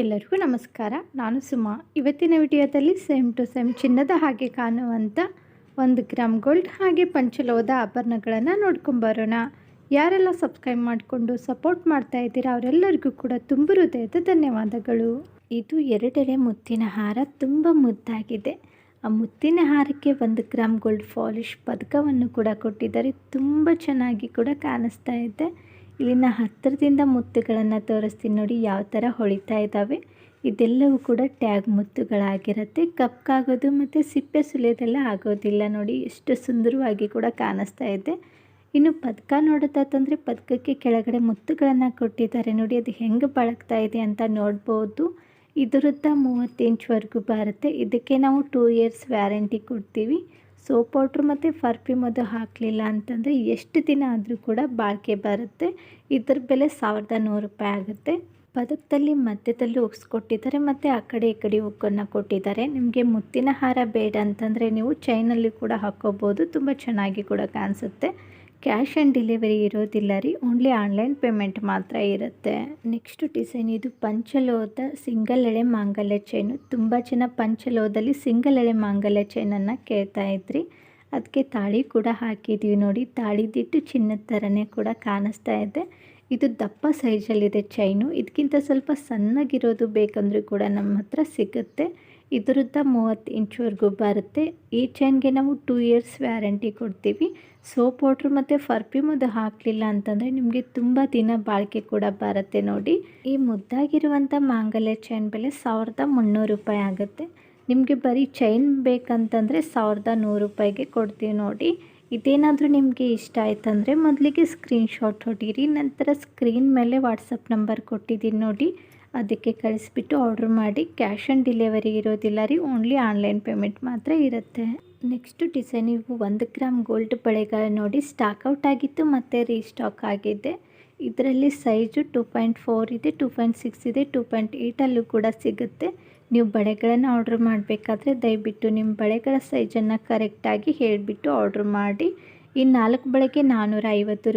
ಎಲ್ಲರಿಗೂ ನಮಸ್ಕಾರ. ನಾನು ಸುಮಾ. ಇವತ್ತಿನ ವಿಡಿಯೋದಲ್ಲಿ ಸೇಮ್ ಟು ಸೇಮ್ ಚಿನ್ನದ ಹಾಗೆ ಕಾಣುವಂಥ ಒಂದು ಗ್ರಾಮ್ ಗೋಲ್ಡ್ ಹಾಗೆ ಪಂಚಲೋಹದ ಆಭರಣಗಳನ್ನು ನೋಡ್ಕೊಂಬರೋಣ ಯಾರೆಲ್ಲ ಸಬ್ಸ್ಕ್ರೈಬ್ ಮಾಡಿಕೊಂಡು ಸಪೋರ್ಟ್ ಮಾಡ್ತಾ ಇದ್ದೀರಾ ಅವರೆಲ್ಲರಿಗೂ ಕೂಡ ತುಂಬ ಹೃದಯದ ಧನ್ಯವಾದಗಳು. ಇದು ಎರಡೆಡೆ ಮುತ್ತಿನ ಹಾರ ತುಂಬ ಮುದ್ದಾಗಿದೆ. ಆ ಮುತ್ತಿನ ಹಾರಕ್ಕೆ ಒಂದು ಗ್ರಾಮ್ ಗೋಲ್ಡ್ ಫಾಲಿಶ್ ಪದಕವನ್ನು ಕೂಡ ಕೊಟ್ಟಿದ್ದಾರೆ. ತುಂಬ ಚೆನ್ನಾಗಿ ಕೂಡ ಕಾಣಿಸ್ತಾ ಇದೆ. ಇಲ್ಲಿನ ಹತ್ತಿರದಿಂದ ಮುತ್ತುಗಳನ್ನು ತೋರಿಸ್ತೀನಿ ನೋಡಿ, ಯಾವ ಥರ ಹೊಳಿತಾ ಇದ್ದಾವೆ ಇದೆಲ್ಲವೂ ಕೂಡ ಟ್ಯಾಗ್ ಮುತ್ತುಗಳಾಗಿರುತ್ತೆ. ಕಪ್ಪಾಗೋದು ಮತ್ತು ಸಿಪ್ಪೆ ಸುಲಿಯೋದೆಲ್ಲ ಆಗೋದಿಲ್ಲ ನೋಡಿ, ಎಷ್ಟು ಸುಂದರವಾಗಿ ಕೂಡ ಕಾಣಿಸ್ತಾ ಇದೆ. ಇನ್ನು ಪದಕ ನೋಡೋದಾತಂದರೆ ಪದಕಕ್ಕೆ ಕೆಳಗಡೆ ಮುತ್ತುಗಳನ್ನು ಕೊಟ್ಟಿದ್ದಾರೆ ನೋಡಿ, ಅದು ಹೆಂಗೆ ಬಳಕ್ತಾ ಇದೆ ಅಂತ ನೋಡ್ಬೋದು. ಇದರದ್ದ ಮೂವತ್ತು ಇಂಚ್ವರೆಗೂ ಬರುತ್ತೆ. ಇದಕ್ಕೆ ನಾವು ಟೂ ಇಯರ್ಸ್ ವ್ಯಾರಂಟಿ ಕೊಡ್ತೀವಿ. ಸೋಪ್ ಪೌಡ್ರ್ ಮತ್ತು ಫರ್ಫ್ಯೂಮ್ ಅದು ಹಾಕಲಿಲ್ಲ ಅಂತಂದರೆ ಎಷ್ಟು ದಿನ ಆದರೂ ಕೂಡ ಬಾಳಿಕೆ ಬರುತ್ತೆ. ಇದ್ರ ಬೆಲೆ ಸಾವಿರದ ನೂರು ರೂಪಾಯಿ ಆಗುತ್ತೆ. ಪದಕದಲ್ಲಿ ಮಧ್ಯದಲ್ಲಿ ಒಗ್ಸ್ಕೊಟ್ಟಿದ್ದಾರೆ ಮತ್ತು ಆ ಕಡೆ ಈ ಕಡೆ ಉಕ್ಕನ್ನು ಕೊಟ್ಟಿದ್ದಾರೆ. ನಿಮಗೆ ಮುತ್ತಿನ ಹಾರ ಬೇಡ ಅಂತಂದರೆ ನೀವು ಚೈನಲ್ಲಿ ಕೂಡ ಹಾಕ್ಕೋಬೋದು. ತುಂಬ ಚೆನ್ನಾಗಿ ಕೂಡ ಕಾಣಿಸುತ್ತೆ. ಕ್ಯಾಶ್ ಆನ್ ಡೆಲಿವರಿ ಇರೋದಿಲ್ಲ ರೀ, ಓನ್ಲಿ ಆನ್ಲೈನ್ ಪೇಮೆಂಟ್ ಮಾತ್ರ ಇರುತ್ತೆ. ನೆಕ್ಸ್ಟ್ ಡಿಸೈನ್ ಇದು ಪಂಚಲೋಹದ ಸಿಂಗಲ್ ಎಳೆ ಮಾಂಗಲ್ಯ ಚೈನು ತುಂಬ ಜನ ಪಂಚಲೋಹದಲ್ಲಿ ಸಿಂಗಲ್ ಎಳೆ ಮಾಂಗಲ್ಯ ಚೈನನ್ನು ಕೇಳ್ತಾ ಇದ್ರಿ. ಅದಕ್ಕೆ ತಾಳಿ ಕೂಡ ಹಾಕಿದ್ದೀವಿ ನೋಡಿ, ತಾಳಿದಿಟ್ಟು ಚಿನ್ನದ ಥರನೇ ಕೂಡ ಕಾಣಿಸ್ತಾ ಇದೆ. ಇದು ದಪ್ಪ ಸೈಜಲ್ಲಿದೆ ಚೈನು ಇದಕ್ಕಿಂತ ಸ್ವಲ್ಪ ಸಣ್ಣಗಿರೋದು ಬೇಕಂದ್ರೂ ಕೂಡ ನಮ್ಮ ಹತ್ರ ಸಿಗುತ್ತೆ. ಇದರದ್ದ ಮೂವತ್ತು ಇಂಚುವರೆಗೂ ಬರುತ್ತೆ. ಈ ಚೈನ್ಗೆ ನಾವು ಟೂ ಇಯರ್ಸ್ ವ್ಯಾರಂಟಿ ಕೊಡ್ತೀವಿ. ಸೋಪ್ ವಾಟ್ರ್ ಮತ್ತು ಫರ್ಫ್ಯೂಮ್ ಅದು ಹಾಕಲಿಲ್ಲ ಅಂತಂದರೆ ನಿಮಗೆ ತುಂಬ ದಿನ ಬಾಳಿಕೆ ಕೂಡ ಬರುತ್ತೆ ನೋಡಿ. ಈ ಮುದ್ದಾಗಿರುವಂಥ ಮಾಂಗಲ್ಯ ಚೈನ್ ಬೆಲೆ ಸಾವಿರದ ಮುನ್ನೂರು ರೂಪಾಯಿ ಆಗುತ್ತೆ. ನಿಮಗೆ ಬರೀ ಚೈನ್ ಬೇಕಂತಂದರೆ ಸಾವಿರದ ನೂರು ರೂಪಾಯಿಗೆ ಕೊಡ್ತೀವಿ ನೋಡಿ. ಇದೇನಾದರೂ ನಿಮಗೆ ಇಷ್ಟ ಆಯ್ತಂದರೆ ಮೊದಲಿಗೆ ಸ್ಕ್ರೀನ್ಶಾಟ್ ಹೊಡೀರಿ, ನಂತರ ಸ್ಕ್ರೀನ್ ಮೇಲೆ ವಾಟ್ಸಪ್ ನಂಬರ್ ಕೊಟ್ಟಿದ್ದೀನಿ ನೋಡಿ. ಅದಕ್ಕೆ ಕಳಿಸ್ಬಿಟ್ಟು ಆರ್ಡ್ರ್ ಮಾಡಿ ಕ್ಯಾಶ್ ಆನ್ ಡೆಲಿವರಿ ಇರೋದಿಲ್ಲ ರೀ ಓನ್ಲಿ ಆನ್ಲೈನ್ ಪೇಮೆಂಟ್ ಮಾತ್ರ ಇರುತ್ತೆ. ನೆಕ್ಸ್ಟು ಡಿಸೈನ್ ಇವು ಒಂದು ಗ್ರಾಮ್ ಗೋಲ್ಡ್ ಬಳೆಗ ನೋಡಿ ಸ್ಟಾಕ್ ಔಟ್ ಆಗಿತ್ತು ಮತ್ತು ರೀಸ್ಟಾಕ್ ಆಗಿದೆ. ಇದರಲ್ಲಿ ಸೈಜು ಟೂ ಪಾಯಿಂಟ್ ಫೋರ್ ಇದೆ ಟೂ ಪಾಯಿಂಟ್ ಸಿಕ್ಸ್ ಇದೆ ಟೂ ಪಾಯಿಂಟ್ ಏಯ್ಟಲ್ಲೂ ಕೂಡ ಸಿಗುತ್ತೆ. ನೀವು ಬಳೆಗಳನ್ನು ಆರ್ಡ್ರ್ ಮಾಡಬೇಕಾದ್ರೆ ದಯವಿಟ್ಟು ನಿಮ್ಮ ಬಳೆಗಳ ಸೈಜನ್ನು ಕರೆಕ್ಟಾಗಿ ಹೇಳಿಬಿಟ್ಟು ಆರ್ಡ್ರ್ ಮಾಡಿ. ಈ ನಾಲ್ಕು ಬಳೆಗೆ ನಾನ್ನೂರ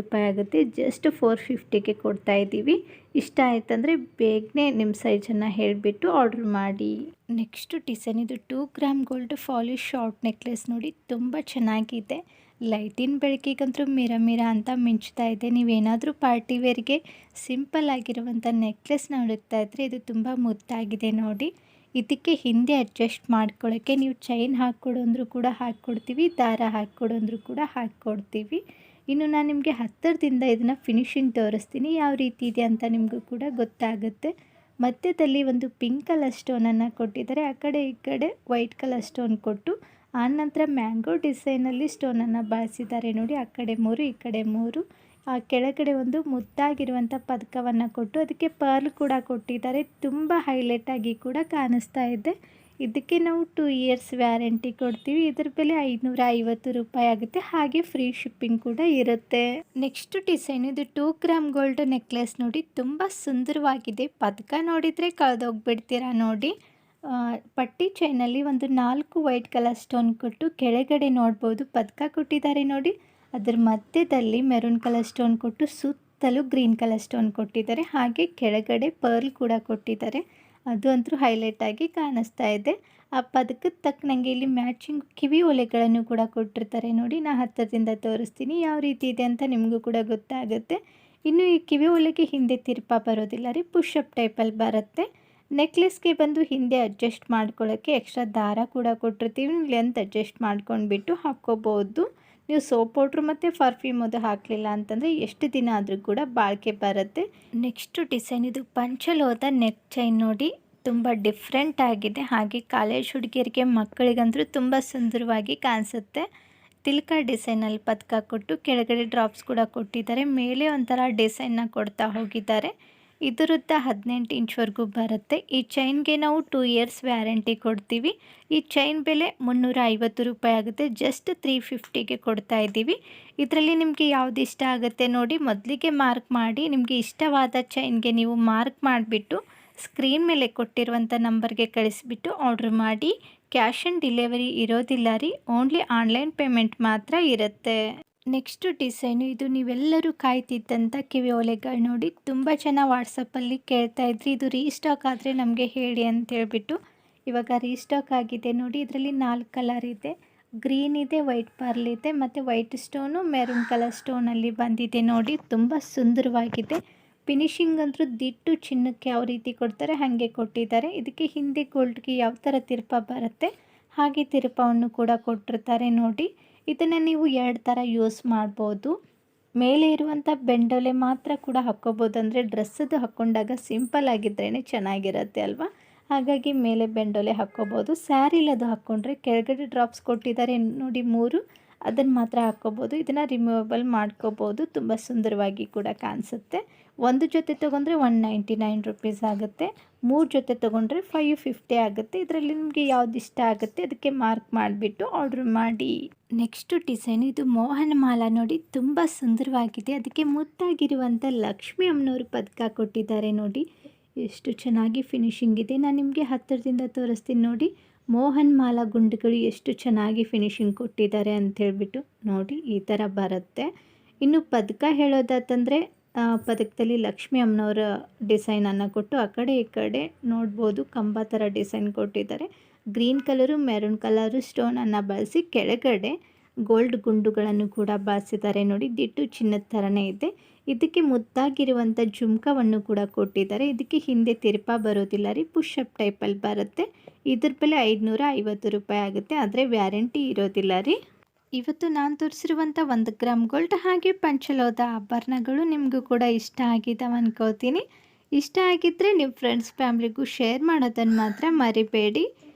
ರೂಪಾಯಿ ಆಗುತ್ತೆ ಜಸ್ಟ್ ಫೋರ್ ಫಿಫ್ಟಿಗೆ ಕೊಡ್ತಾ ಇದ್ದೀವಿ. ಇಷ್ಟ ಆಯ್ತಂದರೆ ಬೇಗನೆ ನಿಮ್ಮ ಸೈಜನ್ನು ಹೇಳಿಬಿಟ್ಟು ಆರ್ಡ್ರ್ ಮಾಡಿ. ನೆಕ್ಸ್ಟು ಡಿಸೈನ್ ಇದು two gram gold polish short necklace ನೋಡಿ ತುಂಬ ಚೆನ್ನಾಗಿದೆ. ಲೈಟಿನ ಬೆಳಕಿಗಂತೂ ಮಿರ ಮಿರ ಅಂತ ಮಿಂಚ್ತಾ ಇದೆ. ನೀವೇನಾದರೂ ಪಾರ್ಟಿ ವೇರ್ಗೆ ಸಿಂಪಲ್ ಆಗಿರುವಂಥ ನೆಕ್ಲೆಸ್ನ ಹುಡುಕ್ತಾ ಇದ್ದರೆ ಇದು ತುಂಬ ಮುದ್ದಾಗಿದೆ ನೋಡಿ. ಇದಕ್ಕೆ ಹಿಂದೆ ಅಡ್ಜಸ್ಟ್ ಮಾಡ್ಕೊಳ್ಳೋಕ್ಕೆ ನೀವು ಚೈನ್ ಹಾಕ್ಕೊಡು ಅಂದರೂ ಕೂಡ ಹಾಕ್ಕೊಡ್ತೀವಿ, ದಾರ ಹಾಕ್ಕೊಡು ಅಂದರೂ ಕೂಡ ಹಾಕ್ಕೊಡ್ತೀವಿ. ಇನ್ನು ನಾನು ನಿಮಗೆ ಹತ್ತಿರದಿಂದ ಇದನ್ನು ಫಿನಿಶಿಂಗ್ ತೋರಿಸ್ತೀನಿ. ಯಾವ ರೀತಿ ಇದೆ ಅಂತ ನಿಮಗೂ ಕೂಡ ಗೊತ್ತಾಗುತ್ತೆ. ಮಧ್ಯದಲ್ಲಿ ಒಂದು ಪಿಂಕ್ ಕಲರ್ ಸ್ಟೋನನ್ನು ಕೊಟ್ಟಿದ್ದಾರೆ. ಆ ಕಡೆ ಈ ಕಡೆ ವೈಟ್ ಕಲರ್ ಸ್ಟೋನ್ ಕೊಟ್ಟು ಆನಂತರ ಮ್ಯಾಂಗೋ ಡಿಸೈನಲ್ಲಿ ಸ್ಟೋನನ್ನು ಬಳಸಿದ್ದಾರೆ ನೋಡಿ. ಆ ಕಡೆ ಮೂರು, ಈ ಕಡೆ ಮೂರು. ಆ ಕೆಳಗಡೆ ಒಂದು ಮುದ್ದಾಗಿರುವಂಥ ಪದಕವನ್ನು ಕೊಟ್ಟು, ಅದಕ್ಕೆ ಪರ್ಲ್ ಕೂಡ ಕೊಟ್ಟಿದ್ದಾರೆ. ತುಂಬ ಹೈಲೈಟಾಗಿ ಕೂಡ ಕಾಣಿಸ್ತಾ ಇದೆ. ಇದಕ್ಕೆ ನಾವು ಟೂ ಇಯರ್ಸ್ ವ್ಯಾರಂಟಿ ಕೊಡ್ತೀವಿ. ಇದ್ರ ಬೆಲೆ ಐದುನೂರ ಐವತ್ತು ರೂಪಾಯಿ ಆಗುತ್ತೆ. ಹಾಗೆ ಫ್ರೀ ಶಿಪ್ಪಿಂಗ್ ಕೂಡ ಇರುತ್ತೆ. ನೆಕ್ಸ್ಟ್ ಡಿಸೈನ್ ಇದು ಟೂ ಗ್ರಾಮ್ ಗೋಲ್ಡ್ ನೆಕ್ಲೆಸ್ ನೋಡಿ. ತುಂಬ ಸುಂದರವಾಗಿದೆ. ಪದಕ ನೋಡಿದರೆ ಕಳೆದೋಗ್ಬಿಡ್ತೀರಾ ನೋಡಿ. ಪಟ್ಟಿ ಚೈನಲ್ಲಿ ಒಂದು ನಾಲ್ಕು ವೈಟ್ ಕಲರ್ ಸ್ಟೋನ್ ಕೊಟ್ಟು ಕೆಳಗಡೆ ನೋಡ್ಬೋದು. ಪದಕ ಕೊಟ್ಟಿದ್ದಾರೆ ನೋಡಿ. ಅದರ ಮಧ್ಯದಲ್ಲಿ ಮೆರೂನ್ ಕಲರ್ ಸ್ಟೋನ್ ಕೊಟ್ಟು ಸುತ್ತಲೂ ಗ್ರೀನ್ ಕಲರ್ ಸ್ಟೋನ್ ಕೊಟ್ಟಿದ್ದಾರೆ. ಹಾಗೆ ಕೆಳಗಡೆ ಪರ್ಲ್ ಕೂಡ ಕೊಟ್ಟಿದ್ದಾರೆ. ಅದು ಅಂತೂ ಹೈಲೈಟಾಗಿ ಕಾಣಿಸ್ತಾ ಇದೆ. ಆ ಪದಕ್ಕೆ ತಕ್ಕನಂಗೆ ಇಲ್ಲಿ ಮ್ಯಾಚಿಂಗ್ ಕಿವಿ ಒಲೆಗಳನ್ನು ಕೂಡ ಕೊಟ್ಟಿರ್ತಾರೆ. ನೋಡಿ, ನಾ ಹತ್ತಿರದಿಂದ ತೋರಿಸ್ತೀನಿ. ಯಾವ ರೀತಿ ಇದೆ ಅಂತ ನಿಮಗೂ ಕೂಡ ಗೊತ್ತಾಗುತ್ತೆ. ಇನ್ನು ಈ ಕಿವಿ ಒಲೆಗೆ ಹಿಂದೆ ತಿರುಪ ಬರೋದಿಲ್ಲ ರೀ ಪುಷಪ್ ಟೈಪಲ್ಲಿ ಬರುತ್ತೆ. ನೆಕ್ಲೆಸ್ಗೆ ಬಂದು ಹಿಂದೆ ಅಡ್ಜಸ್ಟ್ ಮಾಡ್ಕೊಳ್ಳೋಕ್ಕೆ ಎಕ್ಸ್ಟ್ರಾ ದಾರ ಕೂಡ ಕೊಟ್ಟಿರ್ತೀವಿ. ಲೆಂತ್ ಅಡ್ಜಸ್ಟ್ ಮಾಡ್ಕೊಂಡ್ಬಿಟ್ಟು ಹಾಕ್ಕೋಬೋದು. ನೀವು ಸೋಪ್ ಪೌಡ್ರ್ ಮತ್ತು ಪರ್ಫ್ಯೂಮ್ ಅದು ಹಾಕಲಿಲ್ಲ ಅಂತಂದರೆ ಎಷ್ಟು ದಿನ ಆದರೂ ಕೂಡ ಬಾಳಿಕೆ ಬರುತ್ತೆ. ನೆಕ್ಸ್ಟು ಡಿಸೈನ್ ಇದು ಪಂಚಲೋದ ನೆಕ್ ಚೈನ್ ನೋಡಿ. ತುಂಬ ಡಿಫ್ರೆಂಟ್ ಆಗಿದೆ. ಹಾಗೆ ಕಾಲೇಜ್ ಹುಡುಗಿಯರಿಗೆ ಮಕ್ಕಳಿಗಂತೂ ತುಂಬ ಸುಂದರವಾಗಿ ಕಾಣಿಸುತ್ತೆ. ತಿಲ್ಕ ಡಿಸೈನಲ್ಲಿ ಪದಕ ಕೊಟ್ಟು ಕೆಳಗಡೆ ಡ್ರಾಪ್ಸ್ ಕೂಡ ಕೊಟ್ಟಿದ್ದಾರೆ. ಮೇಲೆ ಒಂಥರ ಡಿಸೈನ್ನ ಕೊಡ್ತಾ ಹೋಗಿದ್ದಾರೆ. ಇದರದ್ದ ಹದಿನೆಂಟು ಇಂಚ್ವರೆಗೂ ಬರುತ್ತೆ. ಈ ಚೈನ್ಗೆ ನಾವು ಟೂ ಇಯರ್ಸ್ ವ್ಯಾರಂಟಿ ಕೊಡ್ತೀವಿ. ಈ ಚೈನ್ ಬೆಲೆ ಮುನ್ನೂರ ಐವತ್ತು ರೂಪಾಯಿ ಆಗುತ್ತೆ. ಜಸ್ಟ್ ತ್ರೀ ಫಿಫ್ಟಿಗೆ ಕೊಡ್ತಾ ಇದ್ದೀವಿ. ಇದರಲ್ಲಿ ನಿಮಗೆ ಯಾವ್ದು ಇಷ್ಟ ಆಗುತ್ತೆ ನೋಡಿ, ಮೊದಲಿಗೆ ಮಾರ್ಕ್ ಮಾಡಿ, ನಿಮಗೆ ಇಷ್ಟವಾದ ಚೈನ್ಗೆ ನೀವು ಮಾರ್ಕ್ ಮಾಡಿಬಿಟ್ಟು, ಸ್ಕ್ರೀನ್ ಮೇಲೆ ಕೊಟ್ಟಿರುವಂಥ ನಂಬರ್ಗೆ ಕಳಿಸಿಬಿಟ್ಟು ಆರ್ಡ್ರ್ ಮಾಡಿ. ಕ್ಯಾಶ್ ಆನ್ ಡೆಲಿವರಿ ಇರೋದಿಲ್ಲ ರೀ. ಓನ್ಲಿ ಆನ್ಲೈನ್ ಪೇಮೆಂಟ್ ಮಾತ್ರ ಇರುತ್ತೆ. ನೆಕ್ಸ್ಟು ಡಿಸೈನು, ಇದು ನೀವೆಲ್ಲರೂ ಕಾಯ್ತಿದ್ದಂಥ ಕಿವಿ ಓಲೆಗಳು ನೋಡಿ ತುಂಬ ಜನ ವಾಟ್ಸಪ್ಪಲ್ಲಿ ಕೇಳ್ತಾ ಇದ್ರಿ. ಇದು ರೀಸ್ಟಾಕ್ ಆದರೆ ನಮಗೆ ಹೇಳಿ ಅಂತ ಹೇಳ್ಬಿಟ್ಟು ಇವಾಗ ರೀಸ್ಟಾಕ್ ಆಗಿದೆ. ನೋಡಿ ಇದರಲ್ಲಿ ನಾಲ್ಕು ಕಲರ್ ಇದೆ. ಗ್ರೀನ್ ಇದೆ, ವೈಟ್ ಪರ್ಲ್ ಇದೆ, ಮತ್ತು ವೈಟ್ ಸ್ಟೋನು ಮೆರೂನ್ ಕಲರ್ ಸ್ಟೋನಲ್ಲಿ ಬಂದಿದೆ. ನೋಡಿ ತುಂಬ ಸುಂದರವಾಗಿದೆ. ಫಿನಿಶಿಂಗ್ ಅಂತೂ ದಿಟ್ಟು ಚಿನ್ನಕ್ಕೆ ಯಾವ ರೀತಿ ಕೊಡ್ತಾರೆ ಹಾಗೆ ಕೊಟ್ಟಿದ್ದಾರೆ. ಇದಕ್ಕೆ ಹಿಂದೆ ಗೋಲ್ಡ್ಗೆ ಯಾವ ಥರ ತಿರುಪ ಬರುತ್ತೆ ಹಾಗೆ ತಿರುಪವನ್ನು ಕೂಡ ಕೊಟ್ಟಿರ್ತಾರೆ ನೋಡಿ. ಇದನ್ನು ನೀವು ಎರಡು ಥರ ಯೂಸ್ ಮಾಡ್ಬೋದು. ಮೇಲೆ ಇರುವಂಥ ಬೆಂಡೋಲೆ ಮಾತ್ರ ಕೂಡ ಹಾಕ್ಕೋಬೋದು. ಅಂದರೆ ಡ್ರೆಸ್ಸದು ಹಾಕ್ಕೊಂಡಾಗ ಸಿಂಪಲ್ ಆಗಿದ್ರೇ ಚೆನ್ನಾಗಿರುತ್ತೆ ಅಲ್ವಾ? ಹಾಗಾಗಿ ಮೇಲೆ ಬೆಂಡೋಲೆ ಹಾಕ್ಕೋಬೋದು. ಸ್ಯಾರಿಲದು ಹಾಕ್ಕೊಂಡ್ರೆ ಕೆಳಗಡೆ ಡ್ರಾಪ್ಸ್ ಕೊಟ್ಟಿದ್ದಾರೆ ನೋಡಿ ಮೂರು. ಅದನ್ನು ಮಾತ್ರ ಹಾಕ್ಕೋಬೋದು. ಇದನ್ನು ರಿಮೂವಬಲ್ ಮಾಡ್ಕೋಬೋದು. ತುಂಬ ಸುಂದರವಾಗಿ ಕೂಡ ಕಾಣಿಸುತ್ತೆ. ಒಂದು ಜೊತೆ ತೊಗೊಂಡ್ರೆ ಒನ್ ನೈಂಟಿ ನೈನ್ ರುಪೀಸ್ ಆಗುತ್ತೆ. ಮೂರು ಜೊತೆ ತೊಗೊಂಡ್ರೆ ಫೈವ್ ಫಿಫ್ಟಿ ಆಗುತ್ತೆ. ಇದರಲ್ಲಿ ನಿಮಗೆ ಯಾವ್ದು ಇಷ್ಟ ಆಗುತ್ತೆ ಅದಕ್ಕೆ ಮಾರ್ಕ್ ಮಾಡಿಬಿಟ್ಟು ಆರ್ಡ್ರ್ ಮಾಡಿ. ನೆಕ್ಸ್ಟು ಡಿಸೈನ್ ಇದು ಮೋಹನ ಮಾಲ ನೋಡಿ. ತುಂಬ ಸುಂದರವಾಗಿದೆ. ಅದಕ್ಕೆ ಮುತ್ತಾಗಿರುವಂಥ ಲಕ್ಷ್ಮಿ ಅಮ್ಮನವರು ಪದಕ ಕೊಟ್ಟಿದ್ದಾರೆ ನೋಡಿ. ಎಷ್ಟು ಚೆನ್ನಾಗಿ ಫಿನಿಶಿಂಗ್ ಇದೆ. ನಾನು ನಿಮಗೆ ಹತ್ತಿರದಿಂದ ತೋರಿಸ್ತೀನಿ ನೋಡಿ. ಮೋಹನ್ ಮಾಲಾ ಗುಂಡುಗಳು ಎಷ್ಟು ಚೆನ್ನಾಗಿ ಫಿನಿಶಿಂಗ್ ಕೊಟ್ಟಿದ್ದಾರೆ ಅಂತ ಹೇಳ್ಬಿಟ್ಟು ನೋಡಿ ಈ ಥರ ಬರುತ್ತೆ. ಇನ್ನು ಪದಕ ಹೇಳೋದಾತಂದರೆ ಪದಕದಲ್ಲಿ ಲಕ್ಷ್ಮಿ ಅಮ್ಮನವರ ಡಿಸೈನನ್ನು ಕೊಟ್ಟು ಆ ಕಡೆ ಈ ಕಡೆ ನೋಡ್ಬೋದು ಕಂಬ ಥರ ಡಿಸೈನ್ ಕೊಟ್ಟಿದ್ದಾರೆ. ಗ್ರೀನ್ ಕಲರು ಮೆರೂನ್ ಕಲರು ಸ್ಟೋನನ್ನು ಬಳಸಿ ಕೆಳಗಡೆ ಗೋಲ್ಡ್ ಗುಂಡುಗಳನ್ನು ಕೂಡ ಬಳಸಿದ್ದಾರೆ ನೋಡಿ, ದಿಟ್ಟು ಚಿನ್ನದ ಥರನೇ ಇದೆ. ಇದಕ್ಕೆ ಮುದ್ದಾಗಿರುವಂಥ ಜುಮ್ಕವನ್ನು ಕೂಡ ಕೊಟ್ಟಿದ್ದಾರೆ. ಇದಕ್ಕೆ ಹಿಂದೆ ತಿರುಪ ಬರೋದಿಲ್ಲ ರೀ ಪುಷಪ್ ಟೈಪಲ್ಲಿ ಬರುತ್ತೆ. ಇದ್ರ ಬೆಲೆ ಐದುನೂರ ಐವತ್ತು ರೂಪಾಯಿ ಆಗುತ್ತೆ, ಆದರೆ ವ್ಯಾರಂಟಿ ಇರೋದಿಲ್ಲ ರೀ. ಇವತ್ತು ನಾನು ತೋರಿಸಿರುವಂಥ ಒಂದು ಗ್ರಾಮ್ ಗೋಲ್ಡ್ ಹಾಗೆ ಪಂಚಲೋದ ಆಭರಣಗಳು ನಿಮಗೂ ಕೂಡ ಇಷ್ಟ ಆಗಿದ್ದಾವೆ ಅನ್ಕೋತೀನಿ. ಇಷ್ಟ ಆಗಿದ್ದರೆ ನಿಮ್ಮ ಫ್ರೆಂಡ್ಸ್ ಫ್ಯಾಮ್ಲಿಗೂ ಶೇರ್ ಮಾಡೋದನ್ನು ಮಾತ್ರ ಮರಿಬೇಡಿ.